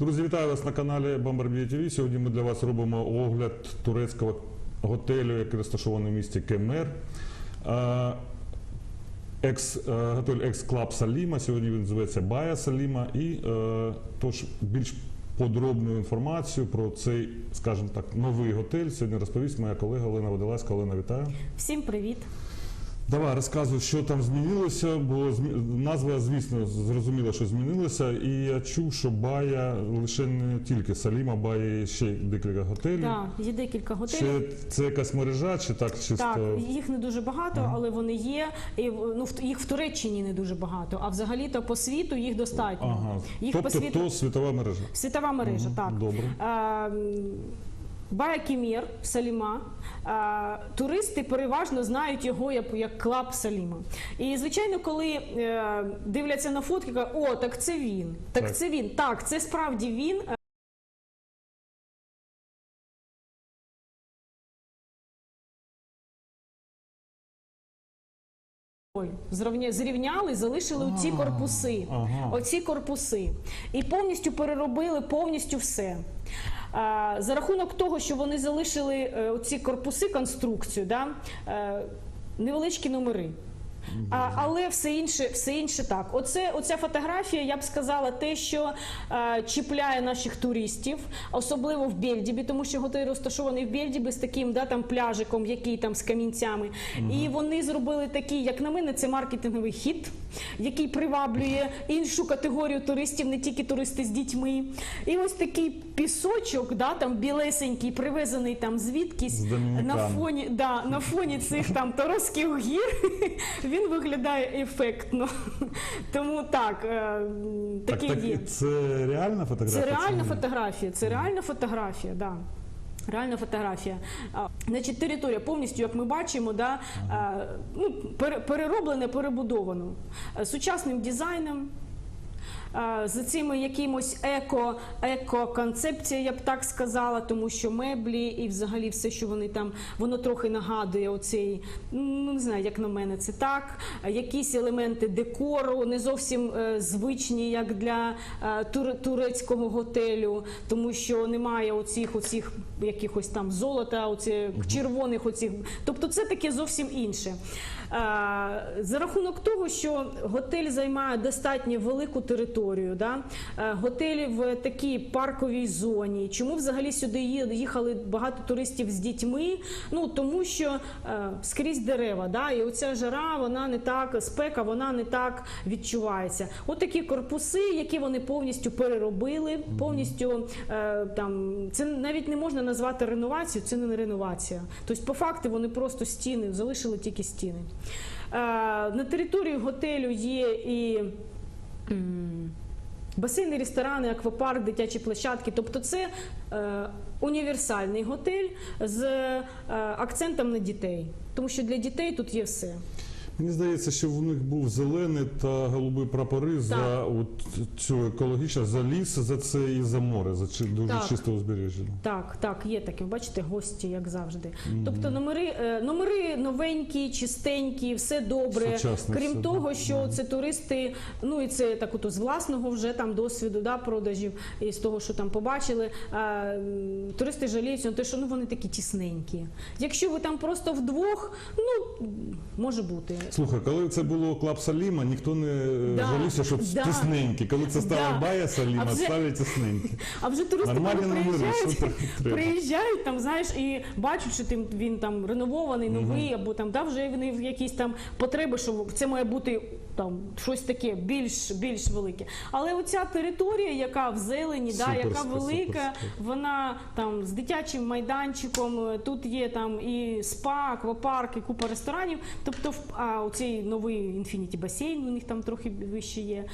Друзі, вітаю вас на каналі Bomber Media Сьогодні ми для вас робимо огляд турецького готелю, який розташований в місті Кемер. Екс, е, готель Екс Клаб Саліма. Сьогодні він називається Бая Саліма. І е, тож більш подробну інформацію про цей, скажімо так, новий готель сьогодні розповість моя колега Олена Водолазька. Олена, вітаю. Всім привіт. Давай розказуй, що там змінилося, бо назва, звісно, зрозуміло, що змінилася. І я чув, що Бая лише не тільки Саліма, Бая є ще декілька готелів. Так, є декілька готелів. Чи це якась мережа, чи так чисто? Так, їх не дуже багато, але вони є. І ну в- їх в Туреччині не дуже багато. А взагалі-то по світу їх достатньо. Ага. Їх тобто по світу то світова мережа. світова мережа. Мгм, Так добре. Ем, Саліма. Е, Туристи переважно знають його як, клаб Саліма. І звичайно, коли е, дивляться на фотки, кажуть, о, так це він. Так, Так. це він. Так, це справді він. Е, зрівняли, залишили оці корпуси. ага. Оці корпуси. І повністю переробили повністю все. За рахунок того, що вони залишили ці корпуси, конструкцію, е, невеличкі номери. А, але все інше, все інше так. Оце, оця фотографія, я б сказала, те, що е, чіпляє наших туристів, особливо в Бельдібі, тому що готель розташований в Бельдібі з таким да, там, пляжиком, який там з камінцями. І вони зробили такий, як на мене, це маркетинговий хід, який приваблює іншу категорію туристів, не тільки туристи з дітьми. І ось такий пісочок, да, там білесенький, привезений там звідкись на фоні, да, на фоні цих там Торозьких гір він виглядає ефектно. Тому так, е, Так, таке так, є. це реальна фотографія? Це реальна фотографія. Це реальна фотографія, да. Реальна фотографія. Значить, територія повністю, як ми бачимо, да, ну, пере- перероблена, перебудовано Е, сучасним дизайном. З цими якимось еко, еко-концепція, я б так сказала, тому що меблі і взагалі все, що вони там, воно трохи нагадує оцей, ну не знаю, як на мене, це так. Якісь елементи декору не зовсім е, звичні, як для е, турецького готелю, тому що немає оцих, оцих якихось там золота, оцих червоних оцих. Тобто це таке зовсім інше. Е, За рахунок того, що готель займає достатньо велику територію, да? е, готель в такій парковій зоні. Чому взагалі сюди їхали багато туристів з дітьми? Ну тому що е, скрізь дерева, да? і оця жара, вона не так, спека, вона не так відчувається. От такі корпуси, які вони повністю переробили, повністю е, там це навіть не можна назвати реновацією, це не реновація. Тобто, по факту вони просто стіни залишили тільки стіни. На території готелю є і. Басейни, ресторани, аквапарк, дитячі площадки. Тобто це е, універсальний готель з е, акцентом на дітей. Тому що для дітей тут є все. Мені здається, що в них був зелений та голубий прапори за от цю екологічну, за ліс, за це і за море, за чи- дуже Так. чисте узбережжя. Так, так, є таке. Бачите, гості, як завжди. Тобто номери, е, номери новенькі, чистенькі, все добре. Сучасне Крім все, того, да. що це туристи, ну і це так от з власного вже там досвіду, да, продажів і з того, що там побачили. м, туристи жаліються на те, що ну вони такі тісненькі. Якщо ви там просто вдвох, ну може бути. Слухай, коли це було Клаб Саліма, ніхто не е, Да, жалівся, що да. тісненькі. Коли це стала Да. Бая Саліма, А вже- стали тісненькі. А вже туристи Нормальні номери, приїжджають, треба? приїжджають там, знаєш, і бачать, що тим він там реновований, новий, або там да, вже вони в якісь там потреби, що це має бути там щось таке більш більш велике. Але оця територія, яка в зелені, да, яка велика, суперська. вона там з дитячим майданчиком. е, Тут є там і спа, аквапарк, і купа ресторанів. Тобто, а оцей новий інфініті басейн у них там трохи вище є.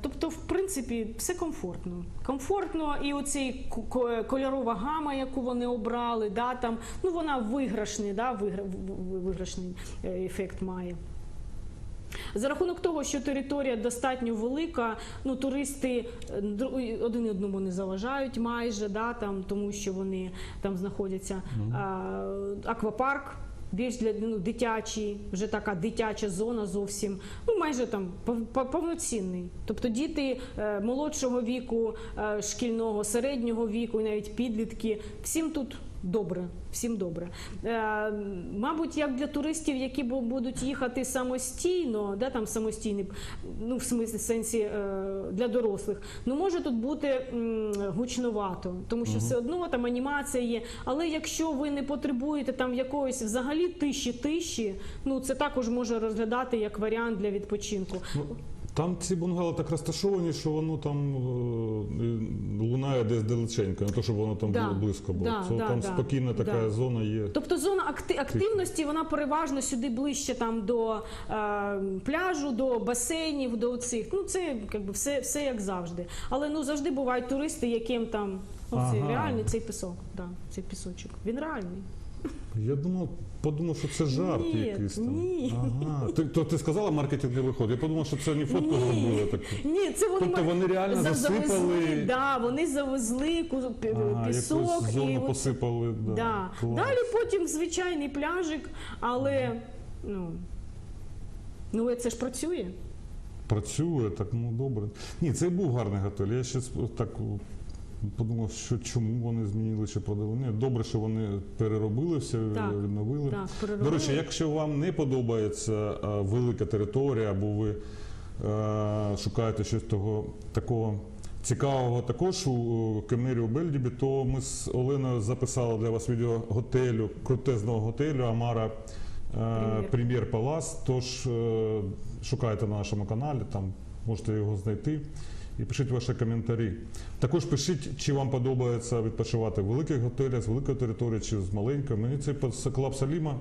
Тобто, в принципі, все комфортно. Комфортно, і оцей кольорова гама, яку вони обрали, да, там, ну вона виграшний, да, виграшний е, ефект має. За рахунок того, що територія достатньо велика, ну туристи е, один одному не заважають майже, да, там, тому що вони там знаходяться. А, аквапарк більш для ну, дитячі, вже така дитяча зона зовсім, ну майже там пов- пов- повноцінний. Тобто діти е, молодшого віку, е, шкільного, середнього віку, і навіть підлітки, всім тут. Добре, всім добре. Е, мабуть, як для туристів, які бу- будуть їхати самостійно, да, там самостійний, ну в смислі сенсі е, для дорослих, ну може тут бути м, гучновато, тому що все одно там анімація є. Але якщо ви не потребуєте там якоїсь взагалі тиші тиші, ну це також може розглядати як варіант для відпочинку. Там ці бунгало так розташовані, що воно там е, лунає десь далеченько, не то, щоб воно там Да, було близько було. да, Це да, там да, спокійна така да. зона є. Тобто зона акти- активності вона переважно сюди ближче там до е, пляжу, до басейнів, до цих. Ну це якби все, все як завжди. Але ну завжди бувають туристи, яким там ну, це Ага. реальний цей пісок. Да, цей пісочок. Він реальний. Я думав, подумав, що це жарт Ні, якийсь там. ні. Ага. Ти, то ти сказала маркетинговий ход. Я подумав, що це не фотку Ні. зробили таку. Ні, це вони, Тобто вони реально засипали- завезли, да, вони завезли ку- пі- Ага, пісок якусь зону і от- посипали. Да. Да. Клас. Далі потім звичайний пляжик, але ну, ну це ж працює. Працює, так ну добре. Ні, це був гарний готель. Я ще так подумав, що чому вони змінили чи продали. Ні, добре, що вони переробили все, Так, відновили. Так, До речі, якщо вам не подобається е, велика територія, або ви е, шукаєте щось того такого цікавого також у Кемері у Бельдібі, то ми з Оленою записали для вас відео готелю, крутезного готелю Амара е, Прем'єр. Прем'єр Палас. Тож е, шукайте на нашому каналі, там можете його знайти. І пишіть ваші коментарі. Також пишіть, чи вам подобається відпочивати в великих готелях з великої території чи з маленької. Мені цей клаб Саліма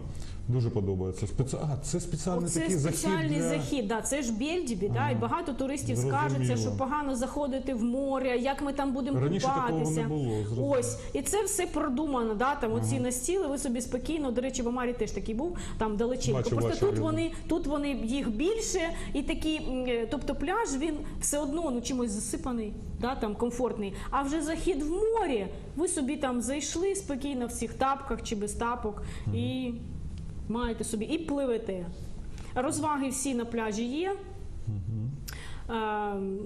дуже подобається. Спеці... А, це спеціальний Оце такий спеціальний захід. Для... захід, да, це ж Бельдібі, да, і багато туристів Зрозуміло. скаржаться, що погано заходити в море, як ми там будемо Раніше купатися. такого не було. Ось, і це все продумано, да, там оці настіли, ви собі спокійно, до речі, в Амарі теж такий був, там далеченько. Бачу, Просто бачу, тут вони, тут вони їх більше, і такі, е, тобто пляж, він все одно ну, чимось засипаний, да, там, комфортний. А вже захід в морі, ви собі там зайшли спокійно в цих тапках чи без тапок і маєте собі, і пливете. Розваги всі на пляжі є. Е,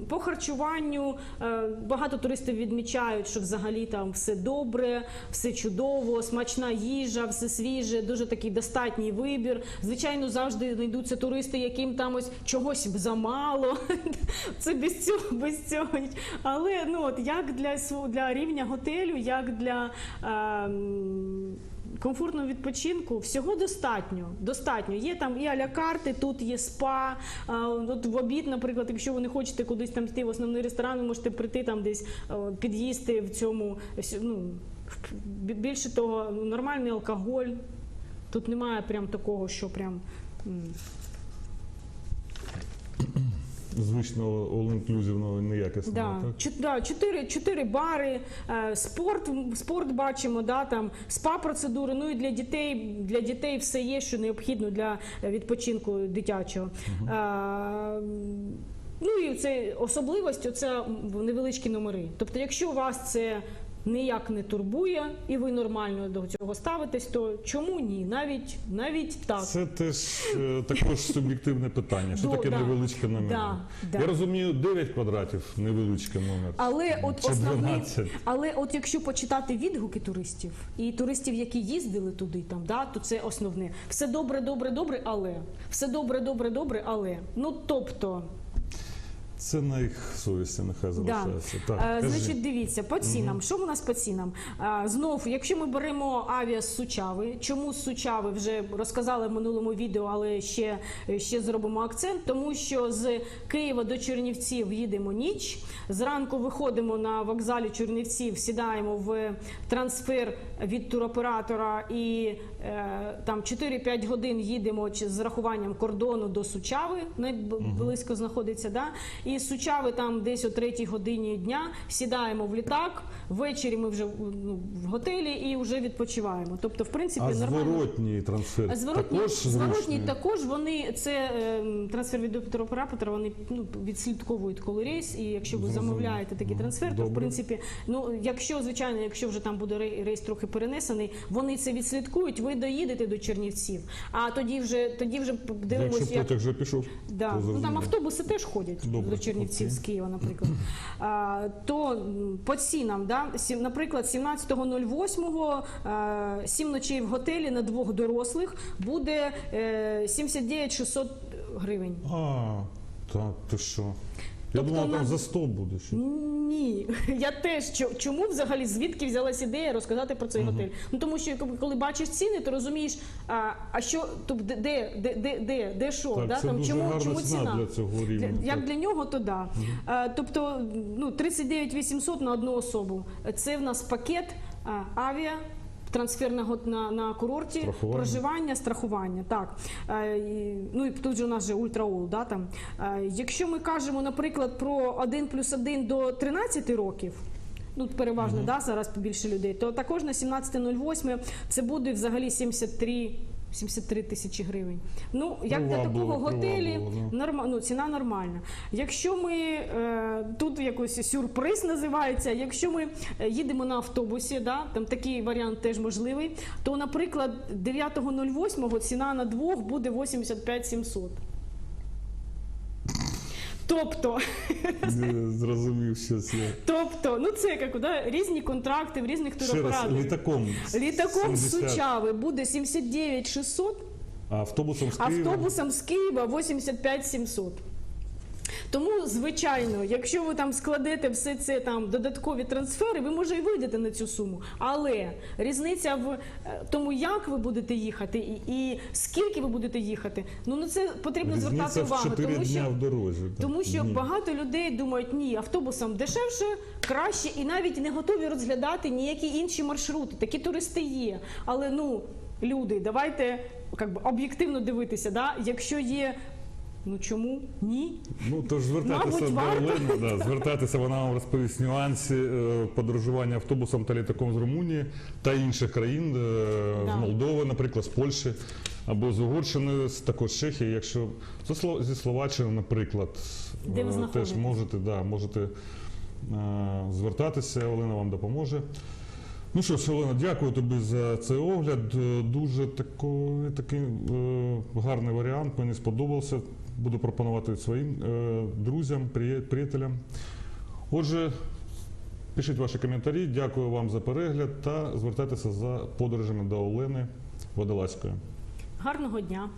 По харчуванню е, багато туристів відмічають, що взагалі там все добре, все чудово, смачна їжа, все свіже, дуже такий достатній вибір. Звичайно, завжди знайдуться туристи, яким там ось чогось замало. Це без цього, без цього. Але ну от як для для рівня готелю, як для. ем, Комфортного відпочинку всього достатньо. Достатньо. Є там і аля карти, тут є спа. От в обід, наприклад, якщо ви не хочете кудись там йти в основний ресторан, ви можете прийти там десь під'їсти в цьому. Ну, більше того, ну, нормальний алкоголь. Тут немає прям такого, що прям. Звичного all-inclusive неякісного. Да. Так? Да, чотири, чотири бари, е, спорт, спорт бачимо, да, там, спа-процедури. Ну і для дітей, для дітей все є, що необхідно для відпочинку дитячого. Е, ну і це особливості це невеличкі номери. Тобто, якщо у вас це ніяк не турбує і ви нормально до цього ставитесь, то чому ні? Навіть навіть так. Це теж е, також суб'єктивне питання. Що До- таке да. невеличке номер? Да, да. Я розумію, 9 квадратів невеличкий номер. Але от Чи основний, 12? але от якщо почитати відгуки туристів і туристів, які їздили туди, там да, то це основне. Все добре, добре, добре, але все добре, добре, добре, але ну тобто. Це на їх совісті нехай залишається. Так, Е. Значить, дивіться, по цінам. Що у нас по цінам? Е, Знов, якщо ми беремо авіа з Сучави, чому з Сучави вже розказали в минулому відео, але ще, ще зробимо акцент, тому що з Києва до Чернівців їдемо ніч. Зранку виходимо на вокзалі Чернівців, сідаємо в трансфер від туроператора і е, там 4-5 годин їдемо чи з рахуванням кордону до Сучави, близько знаходиться. Да? І і з Сучави там десь о третій годині дня сідаємо в літак. Ввечері ми вже ну, в готелі і вже відпочиваємо. Тобто, в принципі, А нормально. зворотній трансфер А Зворотні, також зворотні також вони це е, трансфер від оператора, вони ну, відслідковують коли рейс. І якщо ви Зрозуміло. замовляєте такий трансфер, то в принципі, ну якщо звичайно, якщо вже там буде рейс трохи перенесений, вони це відслідкують. Ви доїдете до Чернівців. А тоді вже тоді вже Якщо дивимося, як потяг вже пішов, Да. то Ну, там автобуси теж ходять Добре, до Чернівців з Києва, наприклад. То по цінам, да, наприклад, 17.08 а, сім ночей в готелі на двох дорослих буде е, 79 600 гривень. А, так, ти що? Я Тобто думав, там на- за 100 буде ще. Ні, я теж Чо- чому взагалі звідки взялась ідея розказати про цей готель? Ну тому що коли- коли бачиш ціни, то розумієш, а, а що тобто, де, де, де, де, де, де що, Так, да? це там дуже чому, гарна чому ціна ціна для цього рівня. Для- як так. для нього, то да. Е, Тобто, ну 39 800 на одну особу. Це в нас пакет а, авіа. Трансфер на, на, на курорті, Страхування. проживання, страхування. Так. Е, і- ну і тут же у нас же ультраол. Да, там. Е, якщо ми кажемо, наприклад, про 1 плюс 1 до 13 років, ну переважно да, зараз більше людей, то також на 17.08 це буде взагалі 73 73 тисячі гривень. Ну, як для такого готелі, да. Норма, ну, ціна нормальна. Якщо ми е, тут якось сюрприз називається, якщо ми е, їдемо на автобусі, да, там такий варіант теж можливий, то, наприклад, 9.08 ціна на двох буде 85 700. Тобто, Не Зрозумів, що це. тобто, ну це як да, різні контракти в різних Ще раз, туроператорів. літаком. Літаком з 70, Сучави буде 79 600, А автобусом з Києва? автобусом з Києва 85 700. Тому, звичайно, якщо ви там складете все це там додаткові трансфери, ви може і вийдете на цю суму. Але різниця в е, тому, як ви будете їхати, і, і скільки ви будете їхати, ну на це потрібно звертати Різниця в увагу. 4 Тому дня що в дорозі. так. тому що Ні. багато людей думають, ні, автобусом дешевше, краще, і навіть не готові розглядати ніякі інші маршрути. Такі туристи є. Але ну, люди, давайте як би, об'єктивно дивитися. Да? Якщо є, ну чому ні? Ну, тож звертатися до. Олени, да, звертатися, вона вам розповість нюанси е, подорожування автобусом та літаком з Румунії та інших країн, е, Да. з Молдови, наприклад, з Польщі або з Угорщини, з також з Чехії, якщо зі Сло- зі Словаччини, наприклад, Де ви е, теж можете, да, можете звертатися, Олена вам допоможе. Ну що ж, Олена, дякую тобі за цей огляд. Дуже такий е, гарний варіант. Мені сподобався. Буду пропонувати своїм е, друзям, приятелям. Отже, пишіть ваші коментарі. Дякую вам за перегляд та звертайтеся за подорожами до Олени Водолазької. Гарного дня!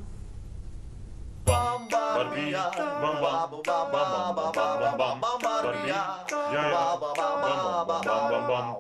Барбія, бам-бам, бам-бам, бам-бам, бам-бам, Барбія, я, бам-бам, бам-бам, бам-бам.